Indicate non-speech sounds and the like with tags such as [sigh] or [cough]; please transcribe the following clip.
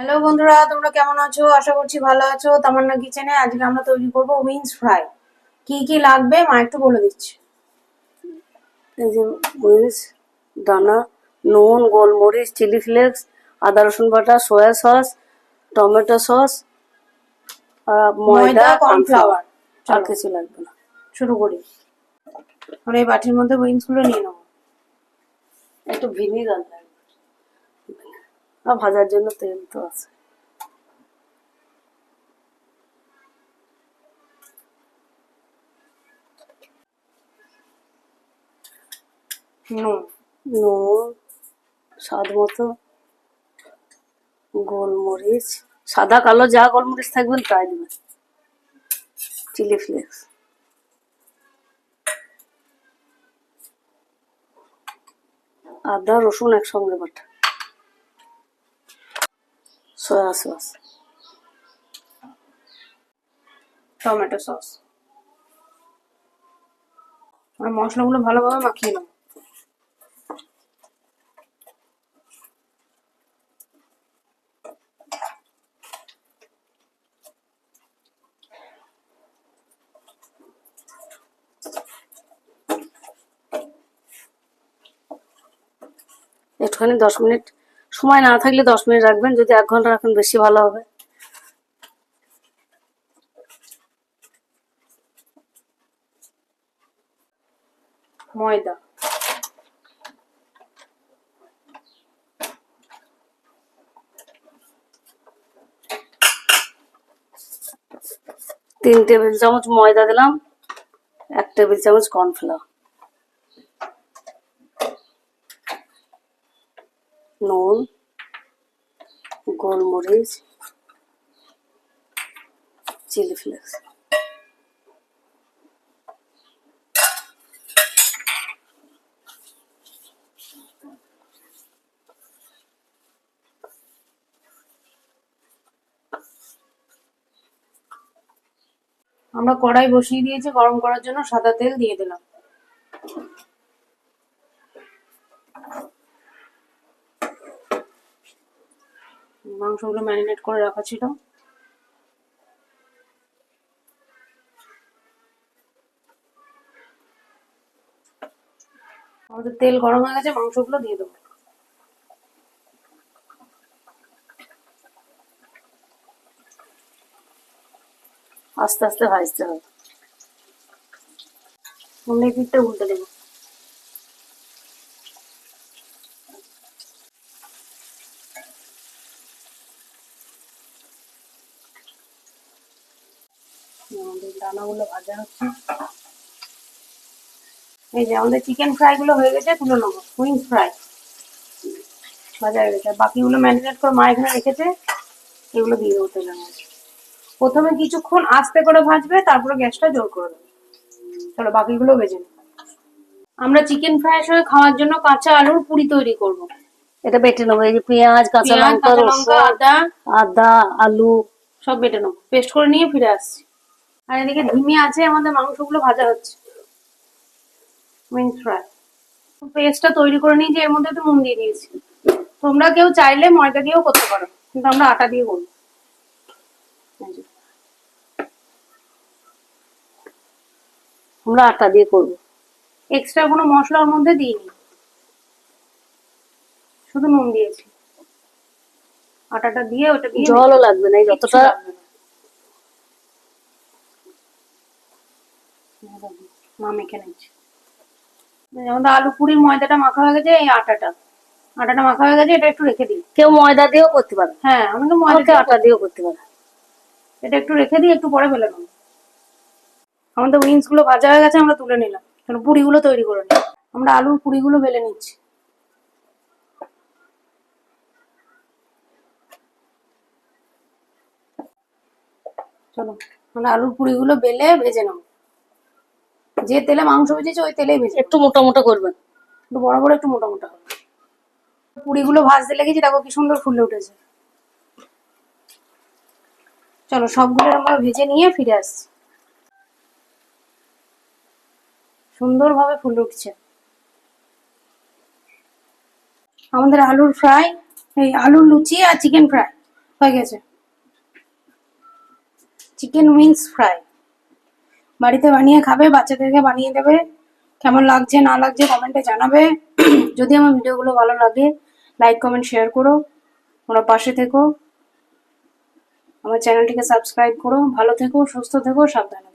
Hello বন্ধুরা তোমরা কেমন আছো? আশা করছি ভালো আছো। তামান্না কিচেনে আজকে আমরা তৈরি করব উইংস ফ্রাই। কি কি লাগবে? মা একটু বলে দিচ্ছি। এই যে মরিচ দানা নুন গোলমরিচ চিলি ফ্লেক্স আদা রসুন বাটা সয়া সস টমেটো সস আর ময়দা কর্নফ্লাওয়ার। আর কিছু লাগবে না। শুরু করি। আমরা এই বাটির মধ্যে উইংসগুলো নিয়ে নেব। একটু ভিনিগার লাগবে। ভাজার জন্য তেল তো আছে। নুন নুন, স্বাদ মতো গোলমরিচ, সাদা, কালো যা গোলমরিচ থাকবেন তাই দেবেন চিলি ফ্লেক্স। আদা, রসুন একসঙ্গে বাটা। Soya sauce. Tomato sauce. আর মশলাগুলো ভালোভাবে মাখিয়ে নেব। একটুখানি দশ মিনিট সময় না থাকলে দশ মিনিট রাখবেন, যদি এক ঘণ্টা রাখেন বেশি ভালো হবে। ময়দা। তিন টেবিল চামচ ময়দা দিলাম, এক টেবিল চামচ কর্নফ্লাওয়ার। নুন, গোলমরিচ, চিলি ফ্লেক্স। আমরা কড়াই বসিয়ে দিয়েছি, গরম করার জন্য সাদা তেল দিয়ে দিলাম। মাংসগুলো ম্যারিনেট করে রাখা ছিল। আমাদের তেল গরম হয়ে গেছে, মাংসগুলো দিয়ে দেবো। আস্তে আস্তে ভাজতে হবে। উল্টে দেবো। আমাদের দানাগুলো ভাজা হচ্ছে। এই যে আমাদের চিকেন ফ্রাই গুলো হয়ে গেছে তুলে নেব। উইংস ফ্রাই ভাজা হয়ে গেছে। বাকিগুলো ম্যারিনেট করে মা এখানে রেখেছে এগুলো দিয়ে দেবো তেলের মধ্যে। প্রথমে কিছুক্ষণ আস্তে করে ভাজবে তারপরে গ্যাসটা জোর করে দেবে। চলো বাকিগুলো ভেজে নিই আমরা চিকেন ফ্রাইয়ের সঙ্গে খাওয়ার জন্য কাঁচা আলুর পুরি তৈরি করব। এটা বেটে নেব এই যে পেঁয়াজ কাঁচা লঙ্কা আদা। আদা আলু। সব বেটে নেব। পেস্ট করে নিয়ে ফিরে আসছি। আর এদিকে ধিমি আছে আমাদের মাংসগুলো ভাজা হচ্ছে। ফ্রাই পেস্টটা তৈরি করে নিয়েছি এর মধ্যে একটু নুন দিয়ে দিয়েছি। তোমরা কেউ চাইলে ময়দা দিয়েও করতে পারো কিন্তু আমরা আটা দিয়ে করব। আমরা আটা দিয়ে করব। এক্সট্রা কোনো মশলার মধ্যে দিইনি। শুধু নুন দিয়েছি। আটাটা দিয়ে ওটা দিয়ে জলও লাগবে না এই যতটা লাগবে না। মা মেখে নিচ্ছে। আমাদের আলু পুরির ময়দাটা মাখা হয়ে গেছে এই আটাটা। আটাটা মাখা হয়ে গেছে এটা একটু রেখে দিই। কেউ ময়দা দিয়েও করতে পারে। হ্যাঁ ময়দা ওকে আটা দিয়েও করতে পারে। এটা একটু রেখে দিই একটু পরে ফেলে নেব আমাদের উইংসগুলো ভাজা হয়ে গেছে আমরা তুলে নিলাম। কারণ পুরিগুলো তৈরি করে নিই। আমরা আলুর পুরিগুলো বেলে নিচ্ছি। চলো আমরা আলুর পুরিগুলো বেলে ভেজে নেব। যে তেলে মাংস ভেজেছে ওই তেলেই ভেজে একটু মোটা মোটা করবেন। একটু বড় বড় একটু মোটা মোটা পুরিগুলো ভাজতে লেগেছি দেখো কি সুন্দর ফুলে উঠেছে। চলো সবগুলো আমরা ভেজে নিয়ে ফিরে আসছি। সুন্দরভাবে ফুলে উঠছে। আমাদের আলুর ফ্রাই এই আলুর লুচি আর চিকেন ফ্রাই হয়ে গেছে। Chicken wings fry. বাড়িতে বানিয়ে খাবে, বাচ্চাদেরকে বানিয়ে দেবে। কেমন লাগছে, না লাগছে কমেন্টে জানাবে। [clears throat] যদি আমার ভিডিওগুলো ভালো লাগে লাইক কমেন্ট শেয়ার করো। ওরা পাশে থেকো। আমার চ্যানেলটিকে সাবস্ক্রাইব করো। ভালো থেকো, সুস্থ থেকো, সাবধানে।